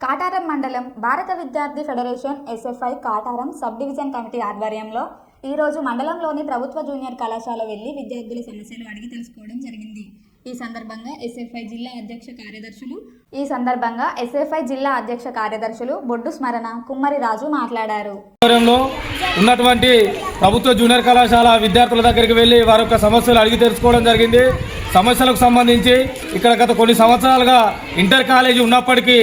కాటారం మండలం Bharata Vidyarthi federation SFI Kataram sub division committee ఆధ్వర్యంలో ఈరోజు మండలంలోని ప్రభుత్వ జూనియర్ కళాశాల వెళ్ళి విద్యార్థుల సమస్యలు అడిగి తెలుసుకోవడం జరిగింది. ఈ సందర్భంగా ఎస్ఎఫ్ఐ జిల్లా అధ్యక్ష కార్యదర్శులు ఈ సందర్భంగా ఎస్ఎఫ్ఐ జిల్లా అధ్యక్ష కార్యదర్శులు బొడ్డు స్మరణ కుమ్మరి రాజు మాట్లాడారు. ఉన్నటువంటి ప్రభుత్వ జూనియర్ కళాశాల విద్యార్థుల దగ్గరికి వెళ్ళి వారి యొక్క సమస్యలు అడిగి తెలుసుకోవడం జరిగింది. సమస్యలకు సంబంధించి ఇక్కడ గత కొన్ని సంవత్సరాలుగా ఇంటర్ కాలేజీ ఉన్నప్పటికీ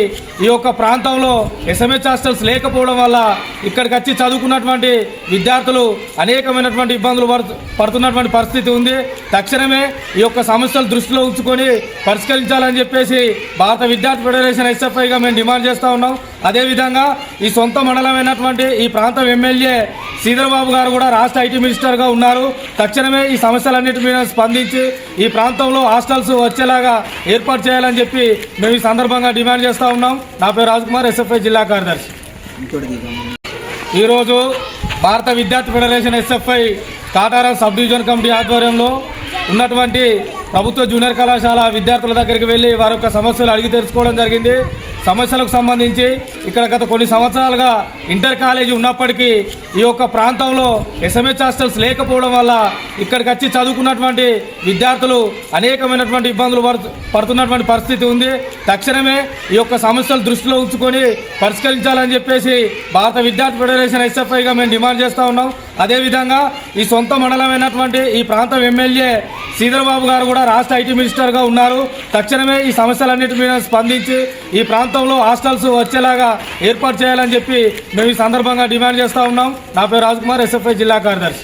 ఈ యొక్క ప్రాంతంలో ఎస్ఎంహెచ్ హాస్టల్స్ లేకపోవడం వల్ల ఇక్కడికి వచ్చి చదువుకున్నటువంటి విద్యార్థులు అనేకమైనటువంటి ఇబ్బందులు పడుతున్నటువంటి పరిస్థితి ఉంది. తక్షణమే ఈ యొక్క సమస్యలు దృష్టిలో ఉంచుకొని పరిష్కరించాలని చెప్పేసి భారత విద్యార్థి ఫెడరేషన్ ఎస్ఎఫ్ఐగా మేము డిమాండ్ చేస్తూ ఉన్నాం. అదేవిధంగా ఈ సొంత మండలమైనటువంటి ఈ ప్రాంతం ఎమ్మెల్యే శ్రీధరబాబు గారు కూడా రాష్ట్ర ఐటీ మినిస్టర్గా ఉన్నారు. తక్షణమే ఈ సమస్యలన్నిటి మీద స్పందించి ఈ ప్రాంతంలో హాస్టల్స్ వచ్చేలాగా ఏర్పాటు చేయాలని చెప్పి మేము ఈ సందర్భంగా డిమాండ్ చేస్తూ ఉన్నాం. నా పేరు రాజ్కుమార్ ఎస్ఎఫ్ఐ జిల్లా కార్యదర్శి. ఈరోజు Bharata Vidyarthi federation SFI Kataram sub division committee ఆధ్వర్యంలో ఉన్నటువంటి ప్రభుత్వ జూనియర్ కళాశాల విద్యార్థుల దగ్గరికి వెళ్ళి వారి యొక్క సమస్యలు అడిగి తెలుసుకోవడం జరిగింది. సమస్యలకు సంబంధించి ఇక్కడ గత కొన్ని సంవత్సరాలుగా ఇంటర్ కాలేజీ ఉన్నప్పటికీ ఈ యొక్క ప్రాంతంలో ఎస్ఎంహెచ్ హాస్టల్స్ లేకపోవడం వల్ల ఇక్కడికి వచ్చి చదువుకున్నటువంటి విద్యార్థులు అనేకమైనటువంటి ఇబ్బందులు పడుతు- పడుతున్నటువంటి పరిస్థితి ఉంది. తక్షణమే ఈ యొక్క సమస్యలు దృష్టిలో ఉంచుకొని పరిష్కరించాలని చెప్పేసి భారత విద్యార్థి ఫెడరేషన్ ఎస్ఎఫ్ఐగా మేము డిమాండ్ చేస్తూ ఉన్నాం. అదేవిధంగా ఈ సొంత మండలమైనటువంటి ఈ ప్రాంతం ఎమ్మెల్యే శ్రీధర్బాబు గారు కూడా రాష్ట్ర ఐటీ మినిస్టర్గా ఉన్నారు. తక్షణమే ఈ సమస్యలన్నిటి మీద స్పందించి ఈ ప్రాంతం ప్రాంతంలో హాస్టల్స్ వచ్చేలాగా ఏర్పాటు చేయాలని చెప్పి మేము ఈ సందర్భంగా డిమాండ్ చేస్తూ ఉన్నాం. నా పేరు రాజ్కుమార్ ఎస్ఎఫ్ఐ జిల్లా కార్యదర్శి.